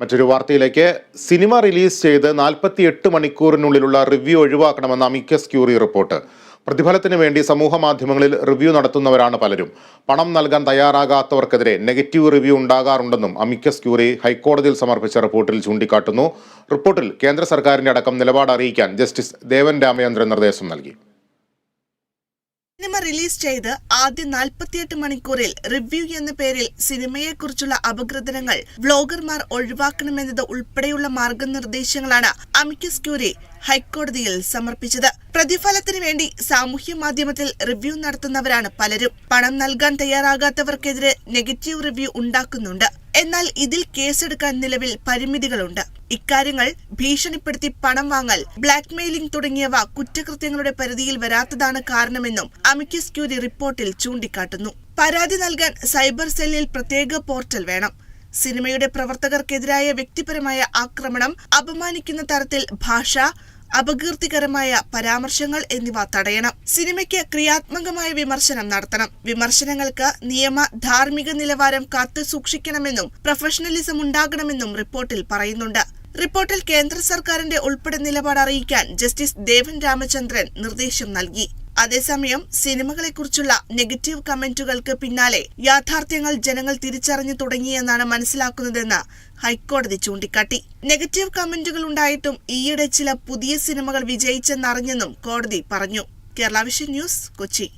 മറ്റൊരു വാർത്തയിലേക്ക്. Cinema release ചെയ്ത് നാൽപ്പത്തി എട്ട് മണിക്കൂറിനുള്ളിലുള്ള റിവ്യൂ ഒഴിവാക്കണമെന്ന അമിക്കസ് ക്യൂറി റിപ്പോർട്ട്. പ്രതിഫലത്തിന് വേണ്ടി സമൂഹ മാധ്യമങ്ങളിൽ റിവ്യൂ നടത്തുന്നവരാണ് പലരും. പണം നൽകാൻ തയ്യാറാകാത്തവർക്കെതിരെ നെഗറ്റീവ് റിവ്യൂ ഉണ്ടാകാറുണ്ടെന്നും അമിക്കസ് ക്യൂറി ഹൈക്കോടതിയിൽ സമർപ്പിച്ച റിപ്പോർട്ടിൽ ചൂണ്ടിക്കാട്ടുന്നു. റിപ്പോർട്ടിൽ കേന്ദ്ര സർക്കാരിന്റെ അടക്കം നിലപാട് അറിയിക്കാൻ ജസ്റ്റിസ് ദേവൻ രാമചന്ദ്രൻ നിർദ്ദേശം നൽകി. സിനിമ റിലീസ് ചെയ്ത് ആദ്യ 48 മണിക്കൂറിൽ റിവ്യൂ എന്ന പേരിൽ സിനിമയെക്കുറിച്ചുള്ള അപഗ്രഥനങ്ങൾ വ്ലോഗർമാർ ഒഴിവാക്കണമെന്നത് ഉൾപ്പെടെയുള്ള മാർഗനിർദ്ദേശങ്ങളാണ് അമിക്കസ് ക്യൂരി ഹൈക്കോടതിയിൽ സമർപ്പിച്ചത്. പ്രതിഫലത്തിന് വേണ്ടി സാമൂഹ്യ മാധ്യമത്തിൽ റിവ്യൂ നടത്തുന്നവരാണ് പലരും. പണം നൽകാൻ തയ്യാറാകാത്തവർക്കെതിരെ നെഗറ്റീവ് റിവ്യൂ ഉണ്ടാക്കുന്നുണ്ട്. എന്നാൽ ഇതിൽ കേസെടുക്കാൻ നിലവിൽ പരിമിതികളുണ്ട്. ഇക്കാര്യങ്ങൾ ഭീഷണിപ്പെടുത്തി പണം വാങ്ങൽ ബ്ലാക്ക്മെയിലിംഗ് തുടങ്ങിയവ കുറ്റകൃത്യങ്ങളുടെ പരിധിയിൽ വരാത്തതാണ് കാരണമെന്നും അമിക്കസ് ക്യൂരി റിപ്പോർട്ടിൽ ചൂണ്ടിക്കാട്ടുന്നു. പരാതി നൽകാൻ സൈബർ സെല്ലിൽ പ്രത്യേക പോർട്ടൽ വേണം. സിനിമയുടെ പ്രവർത്തകർക്കെതിരായ വ്യക്തിപരമായ ആക്രമണം അപമാനിക്കുന്ന തരത്തിൽ ഭാഷ അപകീർത്തികരമായ പരാമർശങ്ങൾ എന്നിവ തടയണം. സിനിമയ്ക്ക് ക്രിയാത്മകമായ വിമർശനം നടത്തണം. വിമർശനങ്ങൾക്ക് നിയമ ധാർമ്മിക നിലവാരം കാത്തു സൂക്ഷിക്കണമെന്നും പ്രൊഫഷണലിസം ഉണ്ടാകണമെന്നും റിപ്പോർട്ടിൽ പറയുന്നുണ്ട്. റിപ്പോർട്ടിൽ കേന്ദ്ര സർക്കാരിന്റെ ഉൾപ്പെടെ നിലപാട് അറിയിക്കാൻ ജസ്റ്റിസ് ദേവൻ രാമചന്ദ്രൻ നിർദ്ദേശം നൽകി. അതേസമയം സിനിമകളെക്കുറിച്ചുള്ള നെഗറ്റീവ് കമന്റുകൾക്ക് പിന്നാലെ യാഥാർത്ഥ്യങ്ങൾ ജനങ്ങൾ തിരിച്ചറിഞ്ഞു തുടങ്ങിയെന്നാണ് മനസ്സിലാക്കുന്നതെന്ന് ഹൈക്കോടതി ചൂണ്ടിക്കാട്ടി. നെഗറ്റീവ് കമന്റുകൾ ഉണ്ടായിട്ടും ഈയിടെ ചില പുതിയ സിനിമകൾ വിജയിച്ചെന്നറിഞ്ഞെന്നും കോടതി പറഞ്ഞു. Kerala vision news Kochi.